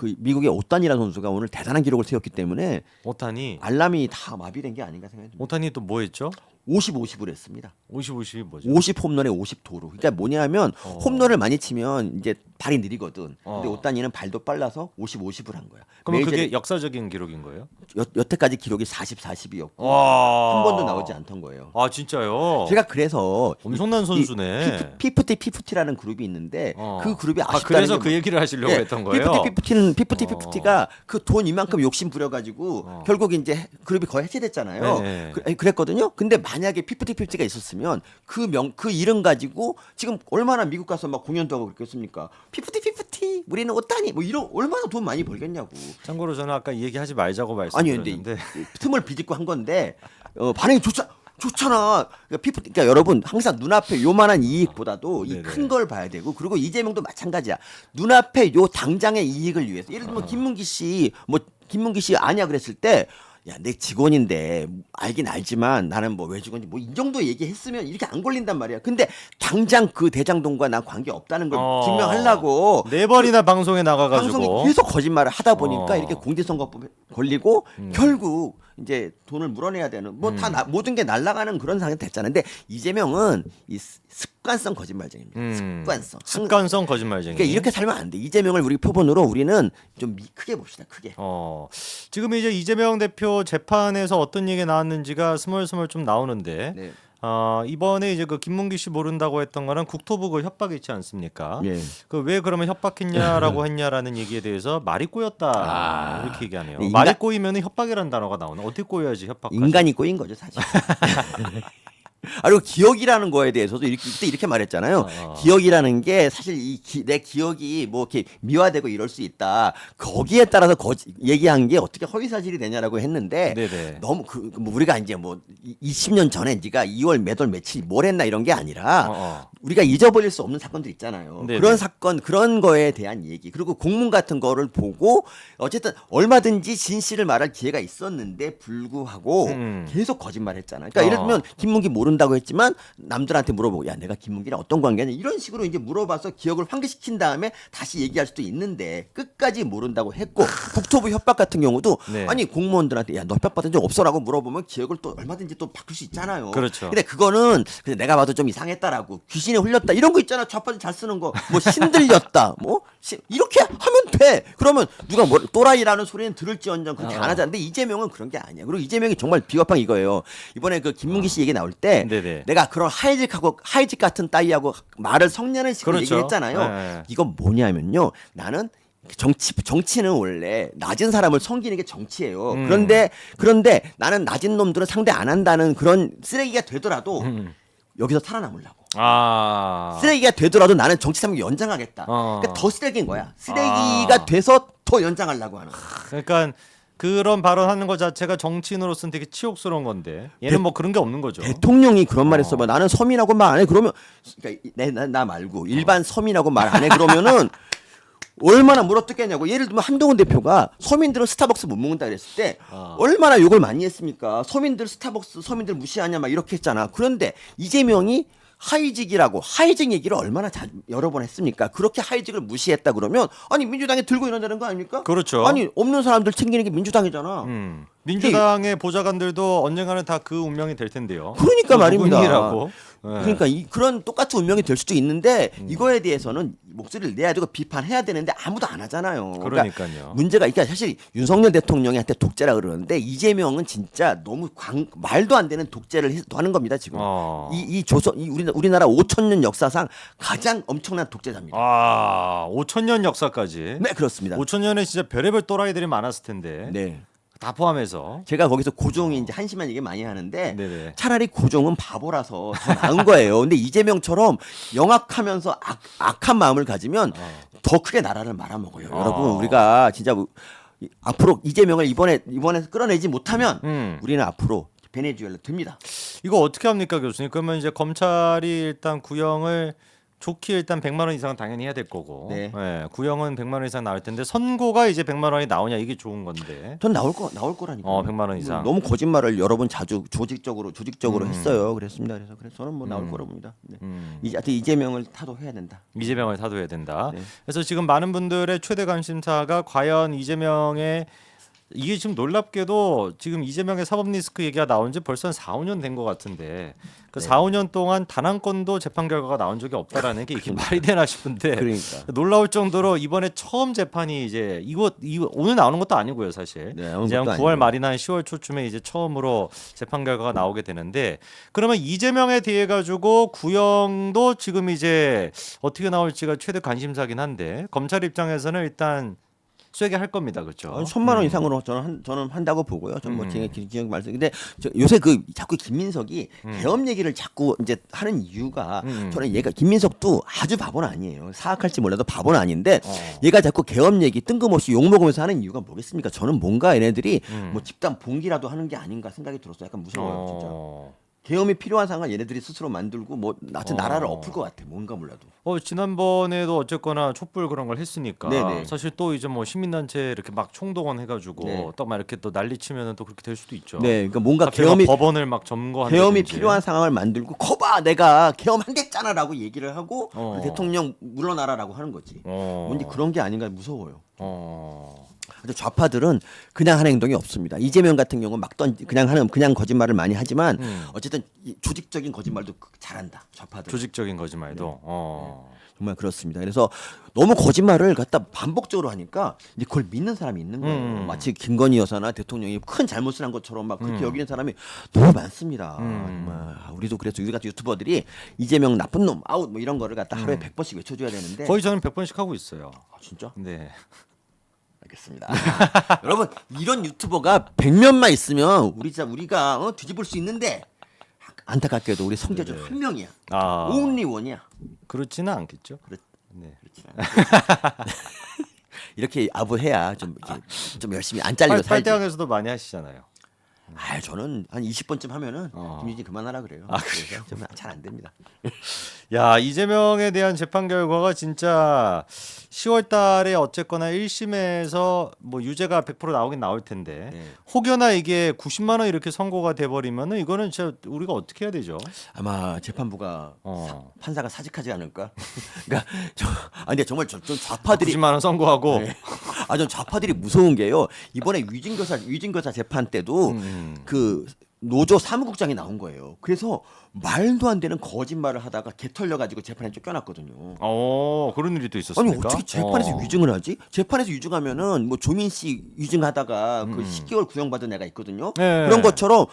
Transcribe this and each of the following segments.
그 미국의 오탄이라는 선수가 오늘 대단한 기록을 세웠기 때문에 오타니 알람이 다 마비된 게 아닌가 생각이 듭니다. 오타니 또뭐 했죠? 50, 50을 했습니다. 50, 50이 뭐죠? 50 홈런에 50 도루. 그러니까 뭐냐면 어. 홈런을 많이 치면 이제 발이 느리거든. 어. 근데 오탄이는 발도 빨라서 50, 50을 한 거야. 그러면 메이저리- 그게 역사적인 기록인 거예요? 여, 여태까지 기록이 40, 40이었고 와. 한 번도 나오지 않던 거예요. 아 진짜요? 제가 그래서 엄청난 선수네. 피프티 피프티라는 그룹이 있는데 어. 그 그룹이 아 아쉽다는 그래서 게 그 얘기를 하시려고 예, 했던 거예요. 피프티 피프티는 피프티 어. 피프티가 그 돈 이만큼 욕심 부려가지고 어. 결국 이제 그룹이 거의 해체됐잖아요. 네. 그, 그랬거든요. 근데 만 약에 피프티 피프티가 있었으면 그 명 그 이름 가지고 지금 얼마나 미국 가서 막 공연도 하고 그랬겠습니까? 피프티 피프티 우리는 오타니 뭐 이런 얼마나 돈 많이 벌겠냐고. 참고로 저는 아까 이 얘기하지 말자고 아니 근데 말씀드렸는데 이- 틈을 비집고 한 건데 어, 반응이 좋자. 좋잖아. 그러니까 피프, 그러니까 여러분 항상 눈앞에 요만한 이익보다도 이 네네. 큰걸 봐야 되고 그리고 이재명도 마찬가지야. 눈앞에 요 당장의 이익을 위해서 예를 들면 김문기 씨 뭐 김문기 씨 아니야 그랬을 때. 야, 내 직원인데 알긴 알지만 나는 뭐 왜 직원인지 뭐 이 정도 얘기했으면 이렇게 안 걸린단 말이야. 근데 당장 그 대장동과 난 관계 없다는 걸 어. 증명하려고 네 번이나 방송에 나가가지고 방송이 계속 거짓말을 하다 보니까 어. 이렇게 공직선거법에 걸리고 음. 결국 이제 돈을 물어내야 되는 뭐다 모든 게 날아가는 그런 상황이 됐잖아요. 근데 이재명은 이 습- 습관성 거짓말쟁입니다. 음. 습관성. 습관성 거짓말쟁이. 그러니까 이렇게 살면 안 돼. 이재명을 우리 표본으로 우리는 좀 미- 크게 봅시다. 크게. 어 지금 이제 이재명 대표 재판에서 어떤 얘기가 나왔는지가 스멀스멀 좀 나오는데 네. 어, 이번에 이제 그 김문기 씨 모른다고 했던 거는 국토부 그 협박 있지 않습니까? 예. 그 왜 그러면 협박했냐라고 했냐라는 얘기에 대해서 말이 꼬였다 아. 이렇게 얘기하네요. 네, 인간- 말이 꼬이면 협박이라는 단어가 나오나 어떻게 꼬여야지 협박하지? 인간이 꼬인 거죠, 사실. 아, 그리고 기억이라는 거에 대해서도 이렇게 그때 이렇게 말했잖아요. 어. 기억이라는 게 사실 이내 기억이 뭐 이렇게 미화되고 이럴 수 있다. 거기에 따라서 거짓 얘기한 게 어떻게 허위 사실이 되냐라고 했는데 네네. 너무 그, 뭐 우리가 이제 뭐 20년 전에 네가 2월 몇 월 며칠 뭘 했나 이런 게 아니라 어, 어. 우리가 잊어버릴 수 없는 사건들 있잖아요. 네네. 그런 사건 그런 거에 대한 얘기 그리고 공문 같은 거를 보고 어쨌든 얼마든지 진실을 말할 기회가 있었는데 불구하고 음. 계속 거짓말 했잖아요. 그러니까 어. 예를 들면 김문기 모 른다고 했지만 남들한테 물어보고 야 내가 김문기랑 어떤 관계냐 이런 식으로 이제 물어봐서 기억을 환기시킨 다음에 다시 얘기할 수도 있는데 끝까지 모른다고 했고 국토부 협박 같은 경우도 네. 아니 공무원들한테 야 너 협박 받은 적 없어라고 물어보면 기억을 또 얼마든지 또 바꿀 수 있잖아요. 그렇죠. 근데 그거는 그냥 내가 봐도 좀 이상했다라고 귀신에 홀렸다 이런 거 있잖아 좌파들 잘 쓰는 거 뭐 신들렸다 뭐 시- 이렇게 하면 돼 그러면 누가 뭐 또라이라는 소리는 들을지언정 그렇게 어. 안 하잖아 근데 이재명은 그런 게 아니야 그리고 이재명이 정말 비겁한 이거예요 이번에 그 김문기 씨 얘기 나올 때 네네. 내가 그런 하이직하고 하이직 같은 따위하고 말을 성내는 식으로 그렇죠. 얘기했잖아요 네. 이건 뭐냐면요 나는 정치 정치는 원래 낮은 사람을 섬기는 게 정치예요. 음. 그런데 그런데 나는 낮은 놈들은 상대 안 한다는 그런 쓰레기가 되더라도 음. 여기서 살아남으려고. 아. 쓰레기가 되더라도 나는 정치 사명 연장하겠다. 어. 그러니까 더 쓰레기인 거야. 쓰레기가 아. 돼서 더 연장하려고 하는. 그러니까 그런 발언하는 것 자체가 정치인으로서는 되게 치욕스러운 건데 얘는 뭐 그런 게 없는 거죠. 대통령이 그런 말 어. 했어 봐. 나는 서민하고 말 안 해. 그러면 그러니까 내, 나, 나 말고 일반 서민하고 말 안 해. 그러면은 얼마나 물어뜯겠냐고. 예를 들면 한동훈 대표가 서민들은 스타벅스 못 먹는다 그랬을 때 어. 얼마나 욕을 많이 했습니까? 서민들 스타벅스 서민들 무시하냐 막 이렇게 했잖아. 그런데 이재명이 하이직이라고 하이직 얘기를 얼마나 자, 여러 번 했습니까? 그렇게 하이직을 무시했다 그러면 아니 민주당에 들고 일어나는 거 아닙니까? 그렇죠. 아니 없는 사람들 챙기는 게 민주당이잖아. 음. 민주당의 보좌관들도 언젠가는 다 그 운명이 될 텐데요. 그러니까 말입니다. 누구니라고. 네. 그러니까 이, 그런 똑같은 운명이 될 수도 있는데 음. 이거에 대해서는 목소리를 내야 되고 비판해야 되는데 아무도 안 하잖아요. 그러니까 그러니까요. 문제가 그러니까 사실 윤석열 대통령한테 독재라 그러는데 이재명은 진짜 너무 광, 말도 안 되는 독재를 해- 하는 겁니다 지금. 어. 이, 이 조선 이 우리 우리나라 5천 년 역사상 가장 엄청난 독재자입니다. 아, 5천 년 역사까지. 네 그렇습니다. 5천 년에 진짜 별의별 또라이들이 많았을 텐데 네. 다 포함해서. 제가 거기서 고종이 이제 한심한 얘기 많이 하는데 네네. 차라리 고종은 바보라서 더 나은 거예요. 근데 이재명처럼 영악하면서 악, 악한 마음을 가지면 어. 더 크게 나라를 말아먹어요. 어. 여러분 우리가 진짜 뭐 이- 앞으로 이재명을 이번에 이번에 끌어내지 못하면 음. 우리는 앞으로 베네수엘라 됩니다. 이거 어떻게 합니까, 교수님? 그러면 이제 검찰이 일단 구형을 좋게 일단 100만 원 이상은 당연히 해야 될 거고. 네. 예, 구형은 100만 원 이상 나올 텐데 선고가 이제 100만 원이 나오냐 이게 좋은 건데. 전 나올 거 나올 거라니까. 어, 100만 원 이상. 너무 거짓말을 여러 번 자주 조직적으로 조직적으로 음. 했어요. 그랬습니다. 그래서 그래서 저는 뭐 나올 음. 거라고 봅니다. 네. 음. 이제 하여튼 이재명을 타도해야 된다. 이재명을 타도해야 된다. 네. 그래서 지금 많은 분들의 최대 관심사가 과연 이재명의 이게 지금 놀랍게도 지금 이재명의 사법 리스크 얘기가 나온 지 벌써 한 4, 5년 된 것 같은데 그 네. 4, 5년 동안 단 한 건도 재판 결과가 나온 적이 없다라는 게 이게 말이 되나 싶은데 그러니까. 놀라울 정도로 이번에 처음 재판이 이제 이거 이거 오늘 나오는 것도 아니고요 사실 네, 이제 한 것도 9월 아니고. 말이나 한 10월 초쯤에 이제 처음으로 재판 결과가 나오게 되는데 그러면 이재명에 대해 가지고 구형도 지금 이제 어떻게 나올지가 최대 관심사긴 한데 검찰 입장에서는 일단 쇠게 할 겁니다 그렇죠? 아니, 천만 원 이상으로 저는 한, 저는 한다고 보고요. 전뭐 음. 제 기억 말씀. 근데 저 요새 그 자꾸 김민석이 음. 개업 얘기를 자꾸 이제 하는 이유가 음. 저는 얘가 김민석도 아주 바보는 아니에요. 사악할지 몰라도 바보는 아닌데 어. 얘가 자꾸 개업 얘기 뜬금없이 욕 먹으면서 하는 이유가 뭐겠습니까? 저는 뭔가 얘네들이 음. 뭐 집단 봉기라도 하는 게 아닌가 생각이 들었어요. 약간 무서워요, 진짜. 어. 계엄이 필요한 상황 얘네들이 스스로 만들고 뭐 하여튼 어. 나라를 엎을 것 같아. 뭔가 몰라도. 어 지난번에도 어쨌거나 촛불 그런 걸 했으니까 네네. 사실 또 이제 뭐 시민단체 이렇게 막 총동원 해가지고 네. 또막 이렇게 또 난리치면은 또 그렇게 될 수도 있죠. 네, 그러니까 뭔가 갑자기 계엄이 막 법원을 막 점거한다든지. 계엄이 필요한 상황을 만들고 거봐 내가 계엄 한댔잖아라고 얘기를 하고 어. 그 대통령 물러나라라고 하는 거지. 어. 뭔지 그런 게 아닌가 무서워요. 어. 근데 좌파들은 그냥 하는 행동이 없습니다. 이재명 같은 경우는 막 던지 그냥 하는 그냥 거짓말을 많이 하지만 음. 어쨌든 이 조직적인 거짓말도 그- 잘한다. 좌파들. 조직적인 거짓말도. 네. 어. 정말 그렇습니다. 그래서 너무 거짓말을 갖다 반복적으로 하니까 이제 그걸 믿는 사람이 있는 거예요. 음. 마치 김건희 여사나 대통령이 큰 잘못을 한 것처럼 막 그렇게 음. 여기는 사람이 너무 많습니다. 음. 정말 아, 우리도 그래서 우리 같은 유튜버들이 이재명 나쁜 놈 아웃 뭐 이런 거를 갖다 하루에 100번씩 외쳐줘야 되는데 음. 거의 저는 100번씩 하고 있어요. 아, 진짜? 네. 알겠습니다. 여러분 이런 유튜버가 100명만 있으면 우리 진짜 우리가 어, 뒤집을 수 있는데 안타깝게도 우리 성재준 한 명이야. 아. 온리 원이야. 그렇지는 않겠죠. 그렇- 네. 이렇게 아부해야 좀 이렇게 좀 열심히 안 잘리고 빨- 살지. 빨대왕에서도 많이 하시잖아요. 아, 저는 한 20번쯤 하면은 어. 김유진 그만하라 그래요. 아, 그래서 좀잘안 됩니다. 야 이재명에 대한 재판 결과가 진짜 10월 달에 어쨌거나 1심에서 뭐 유죄가 100% 나오긴 나올 텐데 네. 혹여나 이게 90만 원 이렇게 선고가 돼 버리면은 이거는 진짜 우리가 어떻게 해야 되죠? 아마 재판부가 어. 판사가 사직하지 않을까? 그러니까 저 아니 정말 저, 저 좌파들이 90만 원 선고하고 네. 아, 전 좌파들이 무서운 게요. 이번에 위진교사 위진교사 재판 때도 음. 그 노조 사무국장이 나온 거예요. 그래서 말도 안 되는 거짓말을 하다가 개 털려 가지고 재판에 쫓겨났거든요. 어 그런 일이 또 아니 있었습니까? 어떻게 재판에서 어. 위증을 하지? 재판에서 위증하면은 뭐 조민 씨 위증하다가 그 음. 10개월 구형받은 애가 있거든요. 네. 그런 것처럼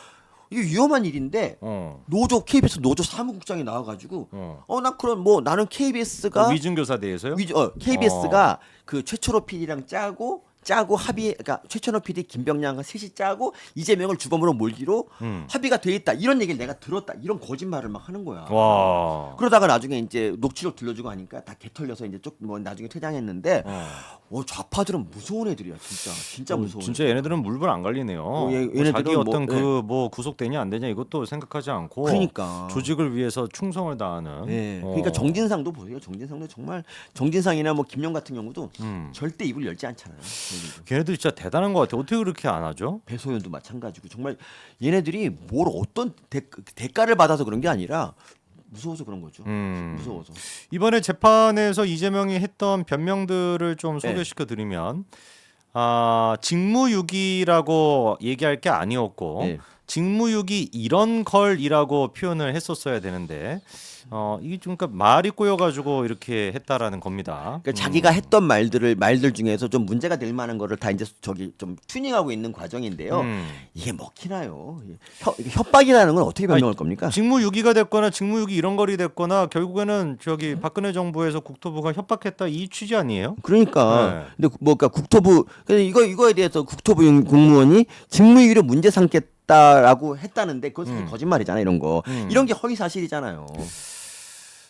이게 위험한 일인데 어. 노조 KBS 노조 사무국장이 나와가지고 어. 어나 그럼 뭐 나는 KBS가 그 위증 교사 대해서요? 위, 어, KBS가 그 최초로 PD랑 짜고 짜고 합의 그러니까 최천호 PD 김병량과 셋이 짜고 이재명을 주범으로 몰기로 음. 합의가 돼 있다 이런 얘기를 내가 들었다 이런 거짓말을 막 하는 거야. 와. 그러다가 나중에 이제 녹취록 들려주고 하니까 다 개털려서 이제 쪽 뭐 나중에 퇴장했는데 어. 어 좌파들은 무서운 애들이야 진짜 진짜 무서운. 진짜 얘네들은 물불 안 갈리네요. 어, 얘- 뭐 얘네들은 자기 뭐, 어떤 예. 그뭐 구속되냐 안 되냐 이것도 생각하지 않고 그러니까. 조직을 위해서 충성을 다하는. 네. 어. 그러니까 정진상도 보세요. 정진상도 정말 정진상이나 뭐 김용 같은 경우도 음. 절대 입을 열지 않잖아요. 얘네들. 걔네들 진짜 대단한 것 같아. 어떻게 그렇게 안 하죠? 배소연도 마찬가지고 정말 얘네들이 뭘 어떤 대, 대가를 받아서 그런 게 아니라 무서워서 그런 거죠. 음. 무서워서. 이번에 재판에서 이재명이 했던 변명들을 좀 네. 소개시켜 드리면 아, 직무유기라고 얘기할 게 아니었고 네. 직무유기 이런 걸이라고 표현을 했었어야 되는데 어, 이게 좀 그러니까 말이 꼬여가지고 이렇게 했다라는 겁니다. 그러니까 자기가 했던 말들을 말들 중에서 좀 문제가 될 만한 거를 다 이제 저기 좀 튜닝하고 있는 과정인데요. 음. 이게 먹히나요? 협, 협박이라는 건 어떻게 변명할 겁니까? 직무유기가 됐거나 직무유기 이런 거리 됐거나 결국에는 저기 박근혜 정부에서 국토부가 협박했다 이 취지 아니에요? 그러니까 네. 근데 뭐 그러니까 국토부 근데 이거 이거에 대해서 국토부 용- 공무원이 직무유기를 문제 삼겠다라고 했다는데 그건 사실 음. 거짓말이잖아 이런 거 음. 이런 게 허위 사실이잖아요.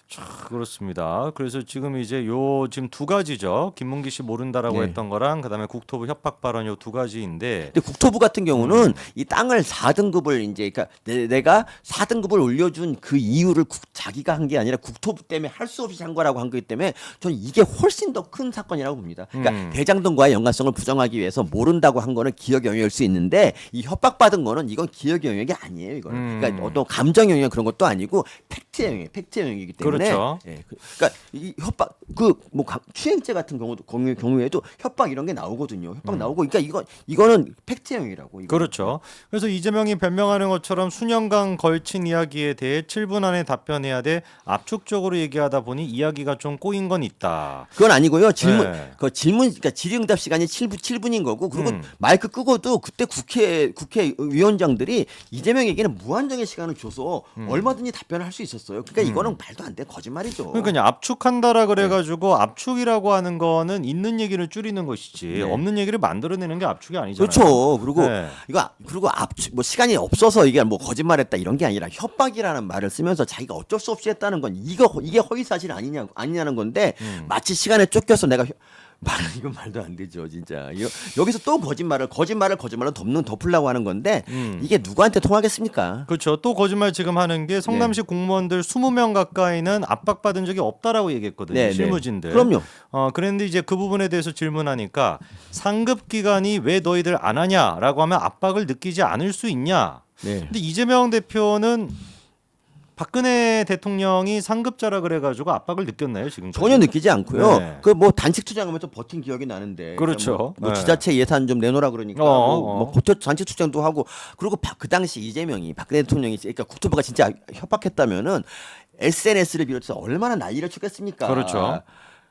자, 그렇습니다. 그래서 지금 이제 요 지금 두 가지죠. 김문기 씨 모른다라고 네. 했던 거랑 그다음에 국토부 협박 발언 요 두 가지인데 근데 국토부 같은 음. 경우는 이 땅을 4등급을 이제 그러니까 내, 가 4등급을 올려준 그 이유를 국- 자기가 한 게 아니라 국토부 때문에 할 수 없이 한 거라고 한 거기 때문에 저는 이게 훨씬 더 큰 사건이라고 봅니다. 그러니까 음. 대장동과의 연관성을 부정하기 위해서 모른다고 한 거는 기억 영역일 수 있는데 이 협박받은 거는 이건 기억 영역이 아니에요. 이거는 음. 그러니까 어떤 감정 영역 그런 것도 아니고 팩 트 영역, 팩트 영역이기 때문에 그렇죠. 예, 그, 그러니까 이 협박 그 뭐 추행죄 같은 경우도 경우, 경우에도 협박 이런 게 나오거든요. 협박 나오고 그러니까 이거 이거는 팩트형이라고. 음. 그렇죠. 그래서 이재명이 변명하는 것처럼 수년간 걸친 이야기에 대해 7분 안에 답변해야 돼 압축적으로 얘기하다 보니 이야기가 좀 꼬인 건 있다. 그건 아니고요. 질문 네. 그 질문 그러니까 질의응답 시간이 7분 7분인 거고 그리고 음. 마이크 끄고도 그때 국회 국회의원장들이 이재명에게는 무한정의 시간을 줘서 얼마든지 답변을 할 수 있었어요. 그러니까 이거는 말도 안 돼 거짓말이죠. 음. 그러니까 압축한다라 네. 그래가지고 압축이라고 하는 거는 있는 얘기를 줄이는 것이지 네. 없는 얘기를 만들어내는 게 압축이 아니잖아요. 그렇죠. 그리고 네. 이거 그리고 압축 뭐 시간이 없어서 이게 뭐 거짓말했다 이런 게 아니라 협박이라는 말을 쓰면서 자기가 어쩔 수 없이 했다는 건 이거 이게 허위 사실 아니냐 아니냐는 건데 음. 마치 시간에 쫓겨서 내가 협- 말 이건 말도 안 되죠 진짜 여, 여기서 또 거짓말을 거짓말을 거짓말로 덮는 덮으려고 하는 건데 음. 이게 누구한테 통하겠습니까? 그렇죠. 또 거짓말 지금 하는 게 성남시 공무원들 20명 가까이는 압박받은 적이 없다라고 얘기했거든요. 네, 네. 실무진들. 그럼요. 어, 그랬는데 이제 그 부분에 대해서 질문하니까 상급 기관이 왜 너희들 안 하냐라고 하면 압박을 느끼지 않을 수 있냐. 네. 근데 이재명 대표는 박근혜 대통령이 상급자라 그래가지고 압박을 느꼈나요 지금? 전혀 느끼지 않고요. 네. 그뭐 단식 투쟁하면 서 버틴 기억이 나는데. 그렇죠. 뭐, 뭐 네. 지자체 예산 좀 내놓으라 그러니까 어, 뭐, 어. 뭐 버텨 단식 투쟁도 하고 그리고 바- 그 당시 이재명이 박근혜 대통령이 그러니까 국토부가 진짜 협박했다면은 SNS를 비롯해서 얼마나 난리를 쳤겠습니까? 그렇죠.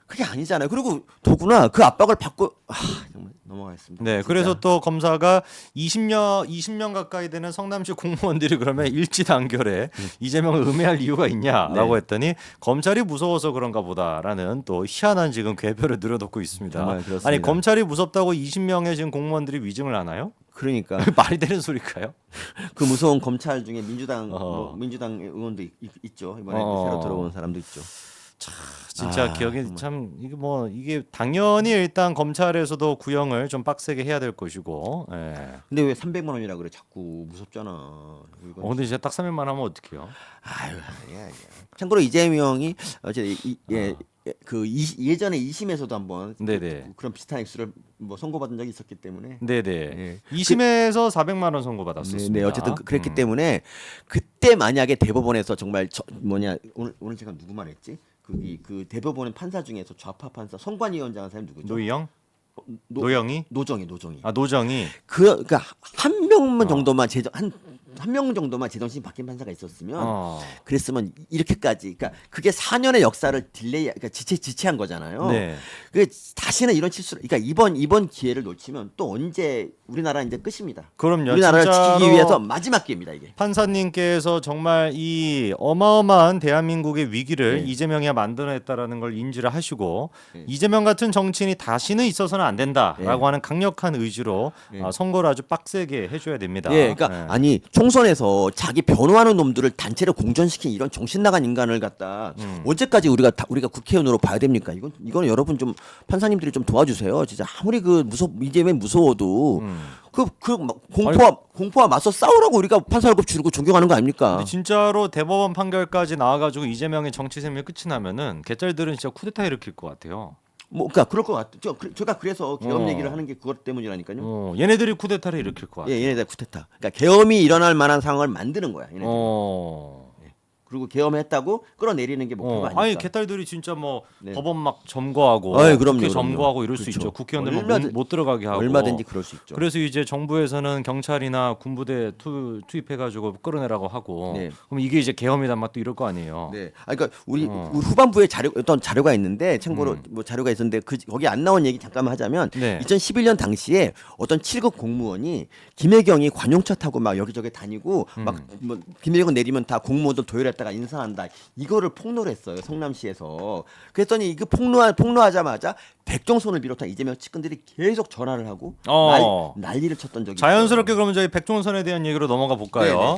그게 아니잖아요. 그리고 더구나 그 압박을 받고 아, 정말 넘어가겠습니다. 네, 진짜. 그래서 또 검사가 20년 20년 가까이 되는 성남시 공무원들이 그러면 일지 단결에 이재명을 음해할 이유가 있냐라고 네. 했더니 검찰이 무서워서 그런가 보다라는 또 희한한 지금 궤변을 늘어놓고 있습니다. 아니 검찰이 무섭다고 20명의 지금 공무원들이 위증을 하나요? 그러니까 말이 되는 소리일까요? 그 무서운 검찰 중에 민주당 어. 뭐 민주당 의원도 있, 있죠. 이번에 어. 새로 들어온 사람도 있죠. 진짜 아, 기억이 정말. 참 이게 뭐 이게 당연히 일단 검찰에서도 구형을 좀 빡세게 해야 될 것이고. 예. 근데 왜 300만 원이라 그래? 자꾸 무섭잖아. 이건 어, 근데 이제 딱 3일만 하면 어떡해요? 아유, 아니야, 아니야. 참고로 이재명이 어제 이, 예, 예, 그 이, 예전에 2심에서도 한번 아. 네네. 그런 비슷한 액수를 뭐 선고받은 적이 있었기 때문에 네네. 예. 2심에서 400만 원 선고 네, 받았었습니다. 네, 어쨌든 그- 그랬기 음. 때문에 그때 만약에 대법원에서 정말 저, 뭐냐 오늘 오늘 제가 누구 말했지? 그이 그 대법원의 판사 중에서 좌파 판사 선관위원장 한 사람이 누구죠? 노희영, 노, 노영이, 노정이 노정이. 아 노정이. 그 그러니까 한 어. 명만 정도만 제정 한 한 명 정도만 제정신 바뀐 판사가 있었으면 어. 그랬으면 이렇게까지 그러니까 그게 4년의 역사를 딜레이 그러니까 지체 지체한 거잖아요. 네. 그 다시는 이런 실수를 그러니까 이번 이번 기회를 놓치면 또 언제 우리나라 이제 끝입니다. 그럼요. 우리나라를 지키기 위해서 마지막 기회입니다 이게. 판사님께서 정말 이 어마어마한 대한민국의 위기를 네. 이재명이 만들어냈다라는 걸 인지를 하시고 네. 이재명 같은 정치인이 다시는 있어서는 안 된다라고 네. 하는 강력한 의지로 네. 아, 선거를 아주 빡세게 해줘야 됩니다. 예, 그러니까 네. 아니 총 선에서 자기 변호하는 놈들을 단체로 공천시킨 이런 정신 나간 인간을 갖다 음. 언제까지 우리가 다, 우리가 국회의원으로 봐야 됩니까? 이건 이건 여러분 좀 판사님들이 좀 도와주세요. 진짜 아무리 그 무서 이재명 무서워도 음. 그그 공포와 공포와 맞서 싸우라고 우리가 판사 월급 주고 존경하는 거 아닙니까? 근데 진짜로 대법원 판결까지 나와가지고 이재명의 정치 생명이 끝이 나면은 개짤들은 진짜 쿠데타 일으킬 것 같아요. 뭐 그러니까 그럴 것 그- 제가 그래서 계엄 어. 얘기를 하는 게 그것 때문이라니까요. 어, 얘네들이 쿠데타를 일으킬 것 같아요. 예, 얘네들 쿠데타. 그러니까 계엄이 일어날 만한 상황을 만드는 거야. 얘네들. 어. 그리고 계엄했다고 끌어내리는 게 어, 목표가 아니까. 아니 개딸들이 진짜 뭐 네. 법원 막 점거하고 아이, 그럼요, 국회 그럼요. 점거하고 이럴 수 그렇죠. 있죠. 국회의원들 얼마든- 못, 못 들어가게 하고 얼마든지 그럴 수 있죠. 그래서 이제 정부에서는 경찰이나 군부대 투, 투입해가지고 끌어내라고 하고 네. 그럼 이게 이제 계엄이단 맛도 이럴 거 아니에요. 네. 아 그러니까 우리, 어. 우리 후반부에 자료 어떤 자료가 있는데 참고로 음. 뭐 자료가 있었는데 그 거기 안 나온 얘기 잠깐만 하자면 네. 2011년 당시에 어떤 7급 공무원이 김혜경이 관용차 타고 막 여기저기 다니고 음. 막뭐 김혜경 내리면 다 공무원들 도열했다가 인사한다. 이거를 폭로를 했어요. 성남시에서. 그랬더니 이그 폭로하 폭로하자마자 백종손을 비롯한 이재명 측근들이 계속 전화를 하고 어. 난, 난리를 쳤던 적이 자연스럽게 있어요. 그러면 저희 백종선에 대한 얘기로 넘어가 볼까요? 네네.